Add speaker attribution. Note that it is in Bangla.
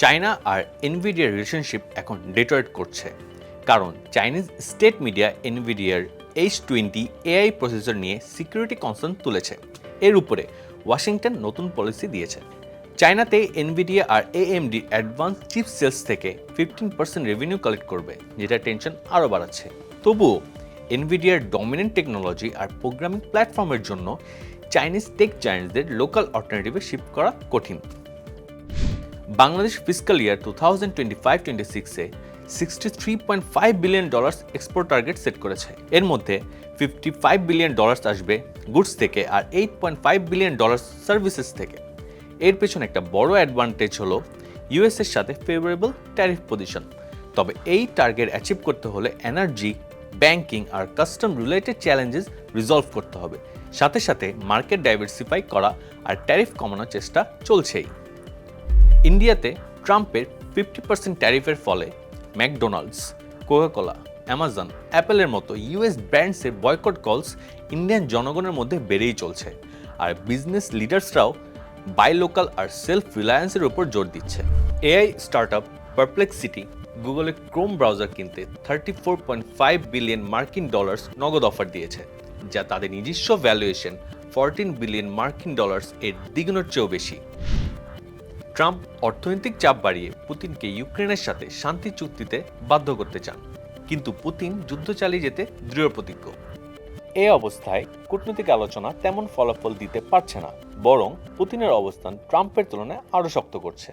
Speaker 1: চায়না আর এনভিডিয়ার রিলেশনশিপ এখন ডেটোরেট করছে। কারণ চাইনিজ স্টেট মিডিয়া এনভিডিয়ার এইচ টোয়েন্টি এআই প্রসেসর নিয়ে সিকিউরিটি কনসার্ন তুলেছে। এর উপরে ওয়াশিংটন নতুন পলিসি দিয়েছে। চায়নাতে এনভিডিয়া আর এএমডি অ্যাডভান্স চিপ সেলস থেকে ফিফটিন পার্সেন্ট রেভিনিউ কালেক্ট করবে, যেটা টেনশন আরও বাড়াচ্ছে। তবুও এনভিডিয়ার ডমিনেন্ট টেকনোলজি আর প্রোগ্রামিং প্ল্যাটফর্মের জন্য চাইনিজ টেক জায়ান্টসদের লোকাল অল্টারনেটিভে শিফট করা কঠিন। Bangladesh physical year two thousand twenty five twenty সিক্সে sixty three point five billion dollars export target set করেছে। এর মধ্যে ফিফটি ফাইভ বিলিয়ন ডলার্স আসবে গুডস থেকে আর eight point five billion dollars services থেকে। এর পেছনে একটা বড় অ্যাডভান্টেজ হলো ইউএস এর সাথে ফেভারেবল ট্যারিফ পজিশন তবে এই টার্গেট অ্যাচিভ করতে হলে এনার্জি ব্যাংকিং আর কাস্টম রিলেটেড চ্যালেঞ্জেস রিজলভ করতে হবে। সাথে সাথে মার্কেট ডাইভার্সিফাই করা আর ট্যারিফ কমানোর চেষ্টা চলছেই। ইন্ডিয়াতে ট্রাম্পের ফিফটি পার্সেন্ট ট্যারিফের ফলে ম্যাকডোনাল্ডস, কোকাকোলা, অ্যামাজন, অ্যাপেলের মতো ইউএস ব্র্যান্ডসের বয়কট কলস ইন্ডিয়ান জনগণের মধ্যে বেড়েই চলছে। আর বিজনেস লিডার্সরাও বাই লোকাল আর সেলফ রিলায়েন্সের উপর জোর দিচ্ছে। এআই স্টার্টআপ পারপ্লেক্সিটি গুগলের ক্রোম ব্রাউজার কিনতে thirty four point five billion মার্কিন ডলার্স নগদ অফার দিয়েছে, যা তাদের নিজস্ব ভ্যালুয়েশন ফরটিন বিলিয়ন মার্কিন ডলার্স এর দ্বিগুণের চেয়েও বেশি। ট্রাম্প অর্থনৈতিক চাপ বাড়িয়ে পুতিনকে ইউক্রেনের সাথে শান্তি চুক্তিতে বাধ্য করতে চান। কিন্তু পুতিন যুদ্ধ চালিয়ে যেতে দৃঢ় প্রতিজ্ঞ। এ অবস্থায় কূটনৈতিক আলোচনা তেমন ফলাফল দিতে পারছে না, বরং পুতিনের অবস্থান ট্রাম্পের তুলনায় আরও শক্ত করছে।